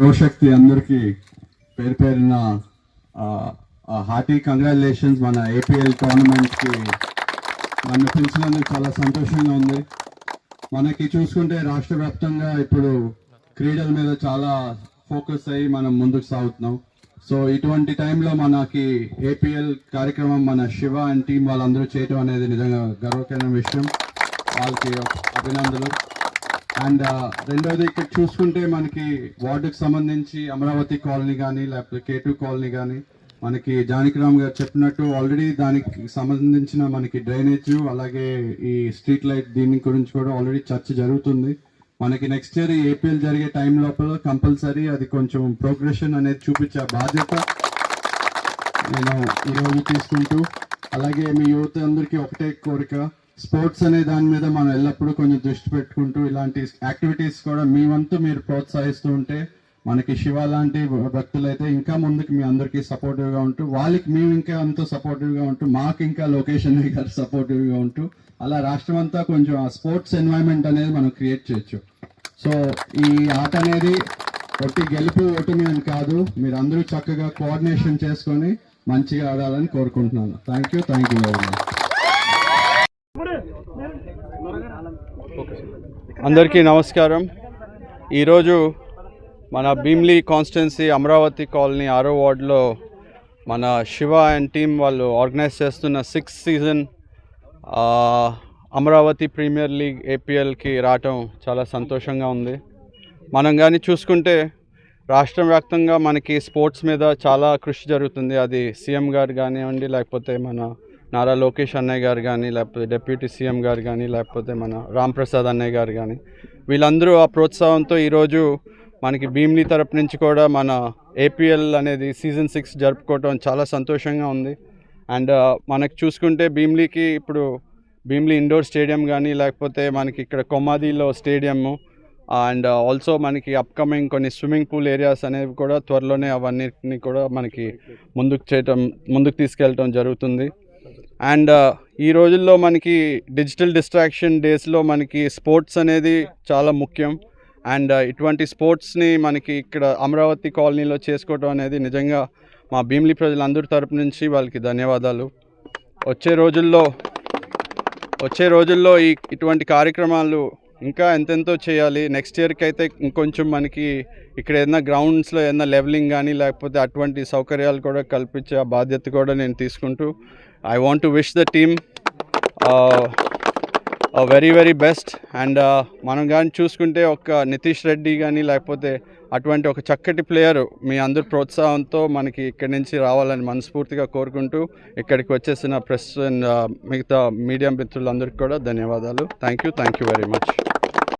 యువశక్తి అందరికీ పేరు పేరున హార్టీ కంగ్రాచులేషన్స్ మన ఏపీఎల్ టోర్నమెంట్కి నన్ను పిలిచినందుకు చాలా సంతోషంగా ఉంది. మనకి చూసుకుంటే రాష్ట్ర వ్యాప్తంగా ఇప్పుడు క్రీడల మీద చాలా ఫోకస్ అయ్యి మనం ముందుకు సాగుతున్నాం. సో ఇటువంటి టైంలో మనకి ఏపీఎల్ కార్యక్రమం మన శివ అండ్ టీం వాళ్ళందరూ చేయటం అనేది నిజంగా గర్వకరమైన విషయం. వాళ్ళకి అభినందనలు. అండ్ రెండోది ఇక్కడ చూసుకుంటే మనకి వార్డుకి సంబంధించి అమరావతి కాలనీ కానీ లేకపోతే కేటు కాలనీ కానీ మనకి జానకిరామ్ గారు చెప్పినట్టు ఆల్రెడీ దానికి సంబంధించిన మనకి డ్రైనేజ్ అలాగే ఈ స్ట్రీట్ లైట్ దీని గురించి కూడా ఆల్రెడీ చర్చ జరుగుతుంది. మనకి నెక్స్ట్ ఇయర్ ఏపీఎల్ జరిగే టైం లోపల కంపల్సరీ అది కొంచెం ప్రోగ్రెషన్ అనేది చూపించే బాధ్యత నేను ఈరోజు తీసుకుంటూ అలాగే మీ యువత అందరికీ ఒకటే కోరిక స్పోర్ట్స్ అనే దాని మీద మనం ఎల్లప్పుడూ కొంచెం దృష్టి పెట్టుకుంటూ ఇలాంటి యాక్టివిటీస్ కూడా మీ వంతు మీరు ప్రోత్సహిస్తూ ఉంటే మనకి శివ లాంటి భక్తులు అయితే ఇంకా ముందుకు మీ అందరికీ సపోర్టివ్గా ఉంటూ వాళ్ళకి మేము ఇంకా ఎంతో సపోర్టివ్గా ఉంటూ మాకు ఇంకా లొకేషన్ గారు సపోర్టివ్గా ఉంటూ అలా రాష్ట్రం అంతా కొంచెం ఆ స్పోర్ట్స్ ఎన్వైరన్మెంట్ అనేది మనం క్రియేట్ చేయొచ్చు. సో ఈ ఆట అనేది ఒట్టి గెలుపు ఓటమి అని కాదు మీరు అందరూ చక్కగా కోఆర్డినేషన్ చేసుకొని మంచిగా ఆడాలని కోరుకుంటున్నాను. Thank you thank you very much అందరికీ నమస్కారం. ఈరోజు మన భీమ్లీ కాన్స్టిట్యున్సీ అమరావతి కాలనీ ఆరో వార్డులో మన శివ అండ్ టీం వాళ్ళు ఆర్గనైజ్ చేస్తున్న sixth season Amaravati premier league ఏపీఎల్కి రావటం చాలా సంతోషంగా ఉంది. మనం కానీ చూసుకుంటే రాష్ట్ర వ్యాప్తంగా మనకి స్పోర్ట్స్ మీద చాలా కృషి జరుగుతుంది. అది సీఎం గారు కానివ్వండి లేకపోతే మన నారా లోకేష్ అన్నయ్య గారు కానీ లేకపోతే డిప్యూటీ సీఎం గారు కానీ లేకపోతే మన రాంప్రసాద్ అన్నయ్య గారు కానీ వీళ్ళందరూ ఆ ప్రోత్సాహంతో ఈరోజు మనకి భీమ్లీ తరపు నుంచి కూడా మన ఏపీఎల్ అనేది సీజన్ సిక్స్ జరుపుకోవటం చాలా సంతోషంగా ఉంది. అండ్ మనకు చూసుకుంటే భీమ్లీకి ఇప్పుడు భీమ్లీ ఇండోర్ స్టేడియం కానీ లేకపోతే మనకి ఇక్కడ కొమ్మాదిలో స్టేడియము అండ్ ఆల్సో మనకి అప్కమింగ్ కొన్ని స్విమ్మింగ్ పూల్ ఏరియాస్ అనేవి కూడా త్వరలోనే అవన్నిటిని కూడా మనకి ముందుకు చేయటం ముందుకు తీసుకెళ్ళటం జరుగుతుంది. అండ్ ఈ రోజుల్లో మనకి డిజిటల్ డిస్ట్రాక్షన్ డేస్లో మనకి స్పోర్ట్స్ అనేది చాలా ముఖ్యం. అండ్ ఇటువంటి స్పోర్ట్స్ని మనకి ఇక్కడ అమరావతి కాలనీలో చేసుకోవడం అనేది నిజంగా మా భీమిలి ప్రజలందరి తరపు నుంచి వాళ్ళకి ధన్యవాదాలు. వచ్చే రోజుల్లో వచ్చే రోజుల్లో ఈ ఇటువంటి కార్యక్రమాలు ఇంకా ఎంతెంతో చేయాలి. నెక్స్ట్ ఇయర్కి అయితే ఇంకొంచెం మనకి ఇక్కడ ఏదైనా గ్రౌండ్స్లో ఏదైనా లెవెలింగ్ కానీ లేకపోతే అటువంటి సౌకర్యాలు కూడా కల్పించే బాధ్యత కూడా నేను తీసుకుంటూ I want to wish the team very very best and మనం కానీ చూసుకుంటే ఒక నితీష్ రెడ్డి కానీ లేకపోతే అటువంటి ఒక చక్కటి ప్లేయర్ మీ అందరి ప్రోత్సాహంతో మనకి ఇక్కడి నుంచి రావాలని మనస్ఫూర్తిగా కోరుకుంటూ ఇక్కడికి వచ్చేసిన ప్రెస్ అండ్ uh, మిగతా మీడియా మిత్రులందరికీ కూడా ధన్యవాదాలు. Thank you thank you very much